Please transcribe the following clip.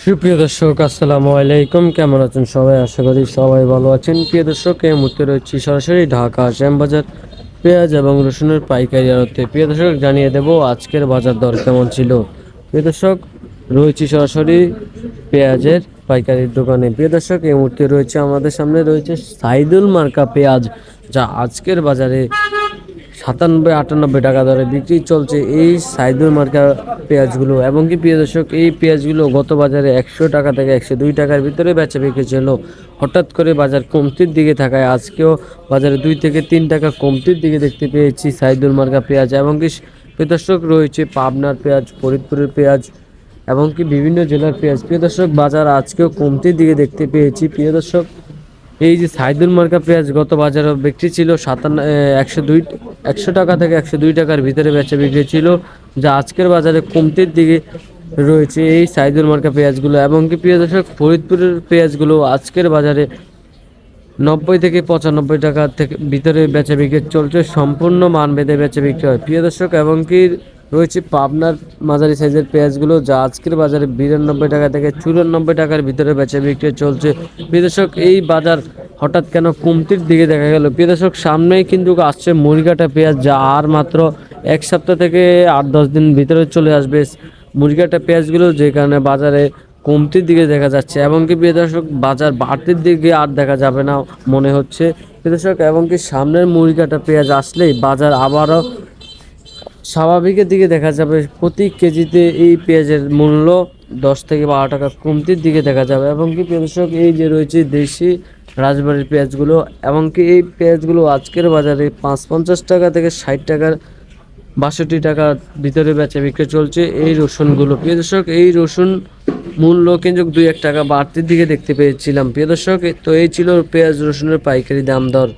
সুপ্রিয় দর্শক, আসসালামু আলাইকুম। কেমন আছেন সবাই? আশা করি সবাই ভালো আছেন। প্রিয় দর্শক, এই মুহূর্তে রয়েছি সরাসরি ঢাকা শ্যামবাজার পেঁয়াজ এবং রসুনের পাইকারি আড়তে। প্রিয় দর্শক, জানিয়ে দেব আজকের বাজার দর কেমন ছিল। প্রিয় দর্শক, রয়েছি সরাসরি পেঁয়াজের পাইকারির দোকানে। প্রিয় দর্শক, এই মুহূর্তে রয়েছে আমাদের সামনে রয়েছে সাইদুল মার্কা পেঁয়াজ, যা আজকের বাজারে সাতানব্বই, আটানব্বই টাকা দরে বিক্রি চলছে এই সাইদুল মার্কা পেঁয়াজগুলো। এবং কি প্রিয় দর্শক, এই পেঁয়াজগুলো গত বাজারে একশো টাকা থেকে একশো দুই টাকার ভিতরে বেচা বিক্রি ছিল। হঠাৎ করে বাজার কমতির দিকে থাকায় আজকেও বাজারে দুই থেকে তিন টাকা কমতির দিকে দেখতে পেয়েছি সাইদুল মার্কা পেঁয়াজ। এবং কি প্রিয় দর্শক, রয়েছে পাবনার পেঁয়াজ, ফরিদপুরের পেঁয়াজ, এবং কি বিভিন্ন জেলার পেঁয়াজ। প্রিয় দর্শক, বাজার আজকেও কমতির দিকে দেখতে পেয়েছি। প্রিয় দর্শক এই যে সাইদুল মার্কা পেঁয়াজ গত বাজারে বিক্রি ছিল সাতান্ন একশো দুই, একশো টাকা থেকে একশো দুই টাকার ভিতরে বেচা বিক্রি ছিল, যা আজকের বাজারে কমতির দিকে রয়েছে এই সাইদুল মার্কা পেঁয়াজগুলো। এবং কি প্রিয় দর্শক, ফরিদপুরের পেঁয়াজগুলো আজকের বাজারে নব্বই থেকে পঁচানব্বই টাকা থেকে ভিতরে বেচা বিক্রি চলছে, সম্পূর্ণ মান বেঁধে বেচা বিক্রি হয়। প্রিয় দর্শক, এবং কি রয়েছে পাবনার মাঝারি সাইজের পেঁয়াজগুলো, যা আজকের বাজারে বিরানব্বই টাকা থেকে চুরানব্বই টাকার ভিতরে বেচা বিক্রি চলছে। দর্শক, এই বাজার হঠাৎ কেন কমতির দিকে দেখা গেল? দর্শক, সামনেই কিন্তু আসছে মুরগাটা পেঁয়াজ, যা আর মাত্র এক সপ্তাহ থেকে আট দশ দিন ভিতরে চলে আসবে। মুরগিটা পেঁয়াজগুলো যে কারণে বাজারে কমতির দিকে দেখা যাচ্ছে এবং কি বাজার বাড়তির দিকে আর দেখা যাবে না মনে হচ্ছে। দর্শক এবং কি সামনের মুরগাটা পেঁয়াজ আসলেই বাজার আবারও স্বাভাবিকের দিকে দেখা যাবে প্রতি কেজিতে এই পেঁয়াজের মূল্য দশ থেকে বারো টাকা কমতির দিকে দেখা যাবে। এবং কি দর্শক, এই যে রয়েছে দেশি রাজবাড়ির পেঁয়াজগুলো, এবং কি এই পেঁয়াজগুলো আজকের বাজারে পাঁচ পঞ্চাশ টাকা থেকে ষাট টাকার বাষট্টি টাকার ভিতরে বেচা বিক্রি চলছে এই রসুনগুলো। প্রিয় দর্শক, এই রসুন মূল্য কিন্তু দুই এক টাকা বাড়তির দিকে দেখতে পেয়েছিলাম। প্রিয় দর্শক, তো এই ছিল পেঁয়াজ রসুনের পাইকারি দাম দর।